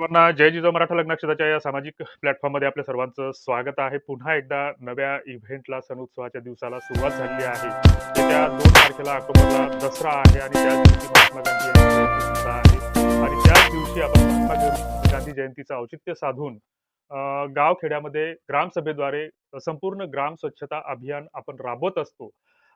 सर्वांना जय जिजाऊ मराठा लग्नाक्षताच्या या सामाजिक प्लॅटफॉर्ममध्ये आपल्या सर्वांचं स्वागत आहे. पुन्हा एकदा नव्या इव्हेंटला सण उत्सवाच्या दिवसाला सुरुवात झाली आहे. येत्या दोन तारखेला ऑक्टोबरला दसरा आहे आणि त्याच दिवशी महात्मा गांधी यांची सुद्धा आहे. आणि त्याच दिवशी आपण महात्मा गांधी जयंतीचं औचित्य साधून गाव खेड्यामध्ये ग्रामसभेद्वारे संपूर्ण ग्राम स्वच्छता अभियान आपण राबवत असतो.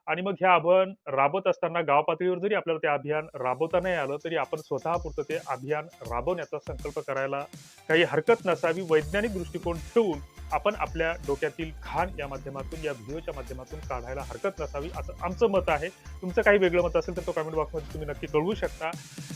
आणि मग हे अभियान राबवत असताना गाव पातळीवर जरी आपल्याला ते अभियान राबवता नाही आलं तरी आपण स्वतःपुरतं ते अभियान राबवण्याचा संकल्प करायला काही हरकत नसावी वैज्ञानिक दृष्टिकोन ठेवून आपण आपल्या डोक्यातील घाण या माध्यमातून या व्हिडिओच्या माध्यमातून काढायला हरकत नसावी असं आमचं मत आहे. तुमचं काही वेगळं मत असेल तर तो कमेंट बॉक्समध्ये तुम्ही नक्की कळवू शकता.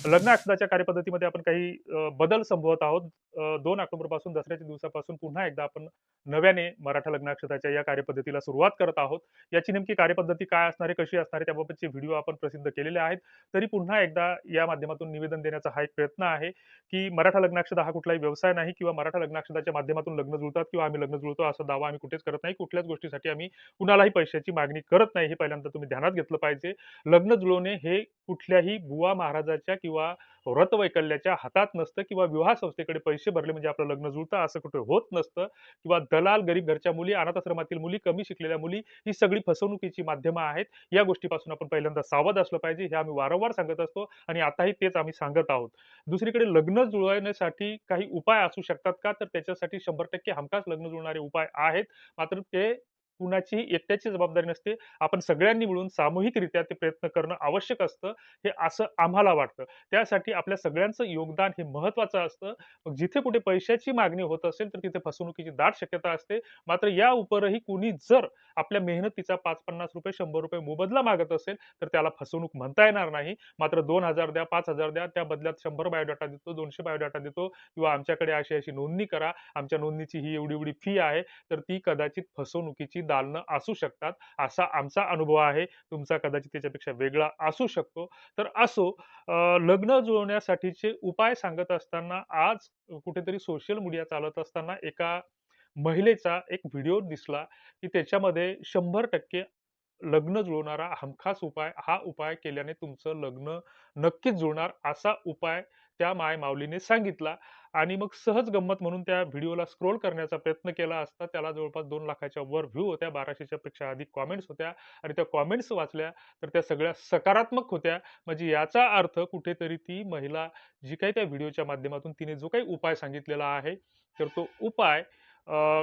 लग्न आखदाच्या कार्यपद्धतीमध्ये आपण काही बदल संभवत आहोत. दोन ऑक्टोबरपासून दसऱ्याच्या दिवसापासून पुन्हा एकदा आपण नव्याने मराठा लग्नाक्षताच्या या कार्यपद्धतीला सुरुवात करत आहोत. याची नेमकी कार्यपद्धती काय असणार आहे कशी असणार आहे त्याबाबतचे व्हिडिओ आपण प्रसिद्ध केलेले आहेत. तरी पुन्हा एकदा या माध्यमातून निवेदन देण्याचा हा एक प्रयत्न आहे की मराठा लग्नाक्षता हा कुठलाही व्यवसाय नाही किंवा मराठा लग्नाक्षताच्या माध्यमातून लग्न जुळतात किंवा आम्ही लग्न जुळतो असा दावा आम्ही कुठेच करत नाही. कुठल्याच गोष्टीसाठी आम्ही कुणालाही पैशाची मागणी करत नाही हे पहिल्यांदा तुम्ही ध्यानात घेतलं पाहिजे. लग्न जुळवणे हे कुठल्याही बुवा महाराजाच्या किंवा व्रतवैकल्याच्या हातात नसतं किंवा विवाह संस्थेकडे पैसे भरले म्हणजे आपलं लग्न जुळतं असं कुठे होत नसतं किंवा दलाल गरीब घरच्या मुली अनाथाश्रमातील मुली कमी शिकलेल्या मुली ही सगळी फसवणुकीची माध्यमं आहेत. या गोष्टीपासून आपण पहिल्यांदा सावध असलं पाहिजे हे आम्ही वारंवार सांगत असतो आणि आताही तेच आम्ही सांगत आहोत. दुसरीकडे लग्न जुळवण्यासाठी काही उपाय असू शकतात का? तर त्याच्यासाठी शंभर टक्के हमखास लग्न जुळणारे उपाय आहेत. मात्र ते कुणाची एकट्याची जबाबदारी नसते. आपण सगळ्यांनी मिळून सामूहिकरित्या ते प्रयत्न करणं आवश्यक असतं. हे असं आम्हाला वाटतं. त्यासाठी आपल्या सगळ्यांचं योगदान हे महत्वाचं असतं. मग जिथे कुठे पैशाची मागणी होत असेल तर तिथे फसवणुकीची दाट शक्यता असते. मात्र या उपरही कुणी जर आपल्या मेहनतीचा पाच पन्नास रुपये शंभर रुपये मोबदला मागत असेल तर त्याला फसवणूक म्हणता येणार नाही. मात्र दोन हजार द्या पाच हजार द्या त्या बदल्यात शंभर बायोडाटा देतो दोनशे बायोडाटा देतो. किंवा आमच्याकडे अशी अशी नोंदणी करा. आमच्या नोंदणीची ही एवढी एवढी फी आहे. तर ती कदाचित फसवणुकीची दालनं असू शकतात असा आमचा अनुभव आहे. तुमचा कदाचित त्याच्यापेक्षा वेगळा असू शकतो. तर असो लग्न जुळवण्यासाठीचे उपाय सांगत असताना आज कुठेतरी सोशल मीडिया चालत असताना एका महिलेचा एक व्हिडिओ दिसला की त्याच्यामध्ये शंभर टक्के लग्न जुळवणारा हमखास उपाय हा उपाय केल्याने तुमचं लग्न नक्कीच जुळणार असा उपाय त्या माय माऊलीने सांगितला. आणि मग सहज गंमत म्हणून त्या व्हिडिओला स्क्रोल करण्याचा प्रयत्न केला असता त्याला जवळपास दोन लाखाच्या वर व्ह्यू होत्या बाराशेच्या पेक्षा अधिक कॉमेंट्स होत्या आणि त्या कॉमेंट्स वाचल्या तर त्या सगळ्या सकारात्मक होत्या. म्हणजे याचा अर्थ कुठेतरी ती महिला जी काही त्या व्हिडिओच्या माध्यमातून तिने जो काही उपाय सांगितलेला आहे तर तो उपाय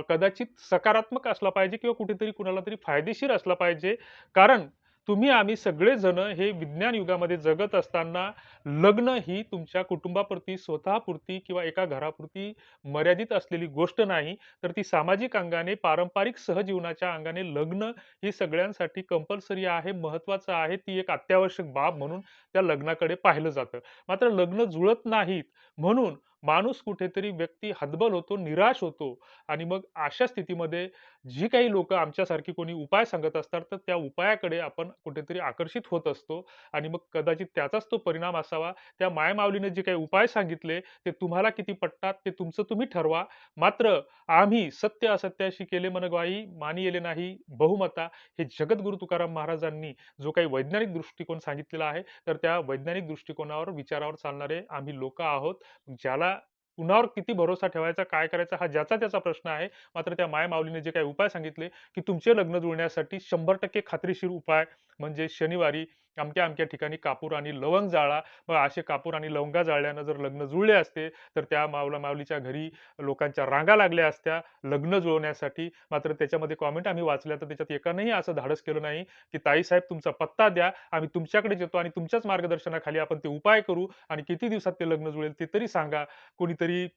कदाचित सकारात्मक असला पाहिजे किंवा कुठेतरी कुणाला तरी फायदेशीर असला पाहिजे. कारण तुम्ही आम्ही सगळेजण हे विज्ञान युगामध्ये जगत असताना लग्न ही तुमच्या कुटुंबापुरती स्वतःपुरती किंवा एका घरापुरती मर्यादित असलेली गोष्ट नाही तर ती सामाजिक अंगाने पारंपरिक सहजीवनाच्या अंगाने लग्न ही सगळ्यांसाठी कंपल्सरी आहे महत्वाचं आहे ती एक अत्यावश्यक बाब म्हणून त्या लग्नाकडे पाहिलं जातं. मात्र लग्न जुळत नाहीत म्हणून माणूस कुठेतरी व्यक्ती हतबल होतो निराश होतो आणि मग अशा स्थितीमध्ये जी काही लोक आमच्यासारखी कोणी उपाय सांगत असतात तर त्या उपायाकडे आपण कुठेतरी आकर्षित होत असतो आणि मग कदाचित त्याचाच तो परिणाम असावा. त्या मायमाऊलीने जे काही उपाय सांगितले ते तुम्हाला किती पटतात ते तुमचं तुम्ही ठरवा. मात्र आम्ही सत्य असत्याशी केले मनगवाई मानी येले नाही बहुमता हे जगद्गुरु तुकाराम महाराजांनी जो काही वैज्ञानिक दृष्टिकोन सांगितलेला आहे तर त्या वैज्ञानिक दृष्टिकोनावर विचारावर चालणारे आम्ही लोक आहोत. ज्याला कुणावर किती भरोसा ठेवायचा काय करायचा हा ज्याचा त्याचा प्रश्न आहे. मात्र त्या माय माऊलीने जे काही उपाय सांगितले की तुमचे लग्न जुळण्यासाठी शंभर टक्के खात्रीशीर उपाय म्हणजे शनिवारी अमक्या अमक्या ठिकाणी कापूर आणि लवंग जाळा. मग असे कापूर आणि लवंगा जाळल्यानं जर लग्न जुळले असते तर त्या माऊला माऊलीच्या घरी लोकांच्या रांगा लागल्या असत्या लग्न जुळवण्यासाठी. मात्र त्याच्यामध्ये कॉमेंट आम्ही वाचल्या तर त्याच्यात एकानंही असं धाडस केलं नाही की ताईसाहेब तुमचा पत्ता द्या आम्ही तुमच्याकडे येतो आणि तुमच्याच मार्गदर्शनाखाली आपण ते उपाय करू आणि किती दिवसात ते लग्न जुळेल ते तरी सांगा. कोणीतरी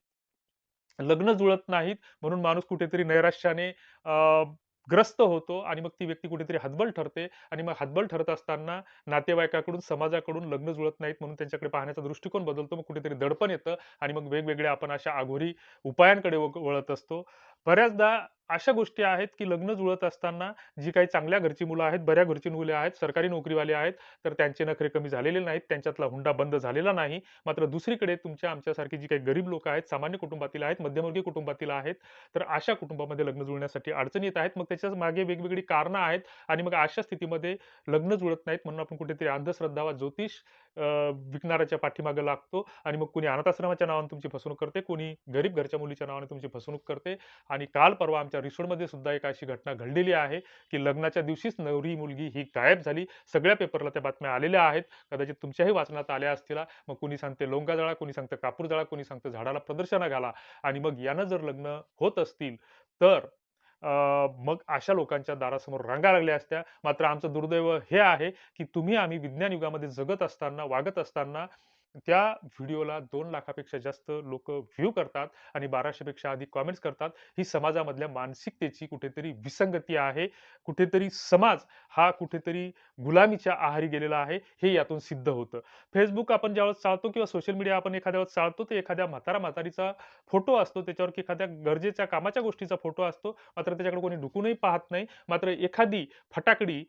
लग्न जुळत नाहीत म्हणून माणूस कुठेतरी नैराश्याने अं, ग्रस्त होतो आणि मग ती व्यक्ती कुठेतरी हतबल ठरते आणि मग हतबल ठरत असताना नातेवाईकाकडून समाजाकडून लग्न जुळत नाहीत म्हणून त्यांच्याकडे पाहण्याचा दृष्टिकोन बदलतो. मग कुठेतरी दडपण येतं आणि मग वेगवेगळ्या आपण अशा आघोरी उपायांकडे वळत असतो. बऱ्याचदा अशा गोष्टी आहेत, की लग्न जुळत असताना जी काही चांगल्या घरची मुलं आहेत, बऱ्या घरची मुले आहेत, सरकारी नोकरीवाले आहेत, तर त्यांचे नखरे कमी झालेले नाहीत. त्यांच्यातला हुंडा बंद झालेला नाही. मात्र दुसरीकडे तुमच्या आमच्यासारखी जी काही गरीब लोकं आहेत, सामान्य कुटुंबातील आहेत, मध्यमवर्गीय कुटुंबातील आहेत, तर अशा कुटुंबामध्ये लग्न जुळण्यासाठी अडचणी येत आहेत. मग त्याच्यामागे वेगवेगळी कारणं आहेत आणि मग अशा स्थितीमध्ये लग्न जुळत नाहीत म्हणून आपण कुठेतरी अंधश्रद्धा वा ज्योतिष विकणाऱ्याच्या पाठीमागे लागतो आणि मग कोणी अनाथाश्रमाच्या नावाने तुमची फसवणूक करते, कोणी गरीब घरच्या मुलीच्या नावाने तुमची फसवणूक करते आणि काल परवा आमच्या रिसोडमध्ये सुद्धा एक अशी घटना घडलेली आहे, की लग्नाच्या दिवशीच नवरी मुलगी ही गायब झाली. सगळ्या पेपरला त्या बातम्या आलेल्या आहेत. कदाचित तुमच्याही वाचनात आल्या असतील. मग कोणी सांगते लोंगा जळा, कोणी सांगतं कापूर जळा, कोणी सांगतं झाडाला प्रदर्शनं घाला आणि मग यानं जर लग्न होत असतील, तर मग अशा लोकांच्या दारासमोर रांगा लागल्या असत्या. मात्र आमचं दुर्दैव हे आहे, की तुम्ही आम्ही विज्ञान युगामध्ये जगत असताना, वागत असताना त्या व्हिडिओला दोन लाखापेक्षा जास्त लोक व्ह्यू करतात आणि बाराशेपेक्षा अधिक कॉमेंट्स करतात. ही समाजामधल्या मानसिकतेची कुठेतरी विसंगती आहे. कुठेतरी समाज हा कुठेतरी गुलामीच्या आहारी गेलेला आहे, हे यातून सिद्ध होतं. फेसबुक आपण ज्यावेळेस चालतो किंवा सोशल मीडिया आपण एखाद्या वेळेस ते एखाद्या म्हातारा-म्हातारीचा फोटो असतो. त्याच्यावर एखाद्या गरजेच्या कामाच्या गोष्टीचा फोटो असतो. मात्र त्याच्याकडे कोणी डुकूनही पाहत नाही. मात्र एखादी फटाकडी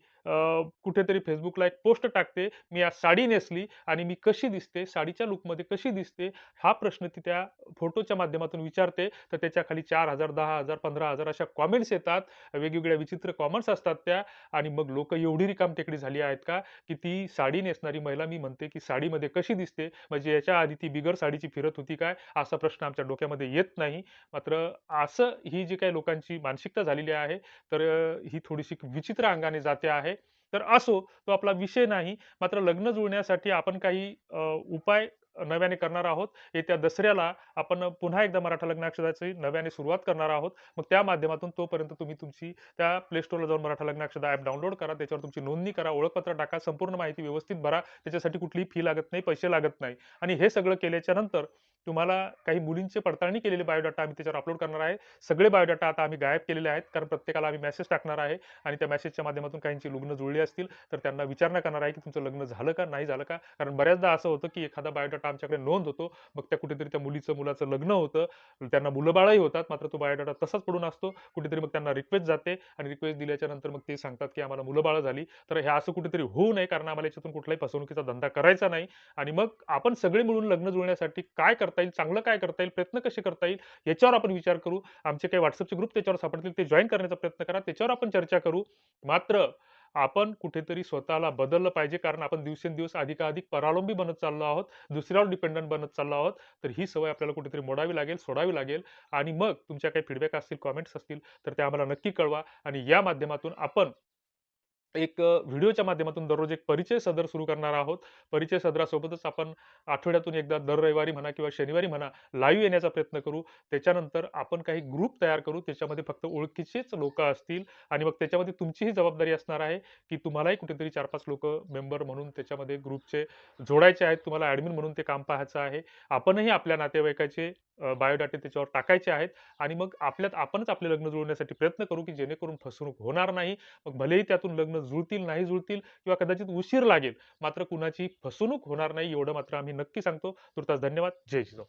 कुठेतरी फेसबुकला एक पोस्ट टाकते, "मी आज साडी नेसली आणि मी कशी दिसते? साडीच्या लुकमध्ये कशी दिसते?" हा प्रश्न ती त्या फोटोच्या माध्यमातून विचारते. तर त्याच्याखाली 4,000, 10,000, 15,000 अशा कॉमेंट्स येतात. वेगवेगळ्या विचित्र कॉमेंट्स असतात त्या आणि मग लोकं एवढी रिकाम टेकडी झाली आहेत का, की ती साडी नेसणारी महिला मी म्हणते, की साडीमध्ये कशी दिसते? म्हणजे याच्या आधी ती बिगर साडीची फिरत होती काय? असा प्रश्न आमच्या डोक्यामध्ये येत नाही. मात्र असं ही जी काही लोकांची मानसिकता झालेली आहे, तर ही थोडीशी विचित्र अंगाने जाते आहे. तर असो, तो आपला विषय नाही. मात्र लग्न जुळण्यासाठी आपण काही उपाय नव्याने करणार आहोत. येत्या दसऱ्याला आपण पुन्हा एकदा मराठा लग्नाक्षदाची नव्याने सुरुवात करणार आहोत. मग त्या माध्यमातून तोपर्यंत तुम्ही तुमची त्या प्ले स्टोरला जाऊन मराठा लग्नाक्षदा ॲप डाउनलोड करा. त्याच्यावर तुमची नोंदणी करा, ओळखपत्र टाका, संपूर्ण माहिती व्यवस्थित भरा. त्याच्यासाठी कुठलीही फी लागत नाही, पैसे लागत नाही आणि हे सगळं केल्याच्यानंतर तुम्हाला काही मुलींचे पडताळणी केलेले बायोडाटा आम्ही त्याच्यावर अपलोड करणार आहे. सगळे बायोडाटा आता आम्ही गायब केलेले आहेत. कारण प्रत्येकाला आम्ही मेसेज टाकणार आहे आणि त्या मेसेजच्या माध्यमातून काहींची लग्न जुळली असतील, तर त्यांना विचारणा करणार आहे, की तुमचं लग्न झालं का? नाही झालं का? कारण बऱ्याचदा असं होतं, की एखादा बायोडाटा आमच्याकडे नोंद होतो. मग त्या कुठेतरी त्या मुलीचं, मुलाचं लग्न होतं. त्यांना मुलंबाळही होतात. मात्र तो बायोडाटा तसाच पडून असतो. कुठेतरी मग त्यांना रिक्वेस्ट जाते आणि रिक्वेस्ट दिल्याच्या नंतर मग ते सांगतात, की आम्हाला मुलंबाळं झाली. तर हे असं कुठेतरी होऊ नये, कारण आम्हाला याच्यातून कुठलाही फसवणुकीचा धंदा करायचा नाही आणि मग आपण सगळे मिळून लग्न जुळण्यासाठी काय करता येईल, चांगलं काय करता येईल, प्रयत्न कसे करता येईल, याच्यावर आपण विचार करू. आमचे काही व्हॉट्सअपचे ग्रुप त्याच्यावर सापडतील, ते जॉईन करण्याचा प्रयत्न करा. त्याच्यावर आपण चर्चा करू. मात्र आपण कुठेतरी स्वतःला बदललं पाहिजे, कारण आपण दिवसेंदिवस अधिकाधिक परावलंबी बनत चाललो आहोत. दुसऱ्यावर डिपेंडंट बनत चाललो आहोत. तर ही सवय आपल्याला कुठेतरी मोडावी लागेल, सोडावी लागेल आणि मग तुमच्या काही फीडबॅक असतील, कॉमेंट्स असतील, तर ते आम्हाला नक्की कळवा आणि या माध्यमातून आपण एक व्हिडिओच्या माध्यमातून दररोज एक परिचय सदर सुरू करणार आहोत. परिचय सदरासोबतच आपण आठवड्यातून एकदा दर रविवारी म्हणा किंवा शनिवारी म्हणा, लाईव्ह येण्याचा प्रयत्न करू. त्याच्यानंतर आपण काही ग्रुप तयार करू. त्याच्यामध्ये फक्त ओळखीचेच लोकं असतील आणि मग त्याच्यामध्ये तुमचीही जबाबदारी असणार आहे, की तुम्हालाही कुठेतरी चार पाच लोक मेंबर म्हणून त्याच्यामध्ये ग्रुपचे जोडायचे आहेत. तुम्हाला ॲडमिन म्हणून ते काम पाहायचं आहे. आपणही आपल्या नातेवाईकाचे बायोडाटे त्याच्यावर टाकायचे आहेत आणि मग आपल्यात आपणच आपले लग्न जुळवण्यासाठी प्रयत्न करू, की जेणेकरून फसवणूक होणार नाही. मग भलेही त्यातून लग्न जुळतील, नाही जुळतील किंवा कदाचित उशीर लागेल. मात्र कुणाची फसवणूक होणार नाही, एवढं मात्र आम्ही नक्की सांगतो. तुर्तास धन्यवाद. जय जिजाऊ.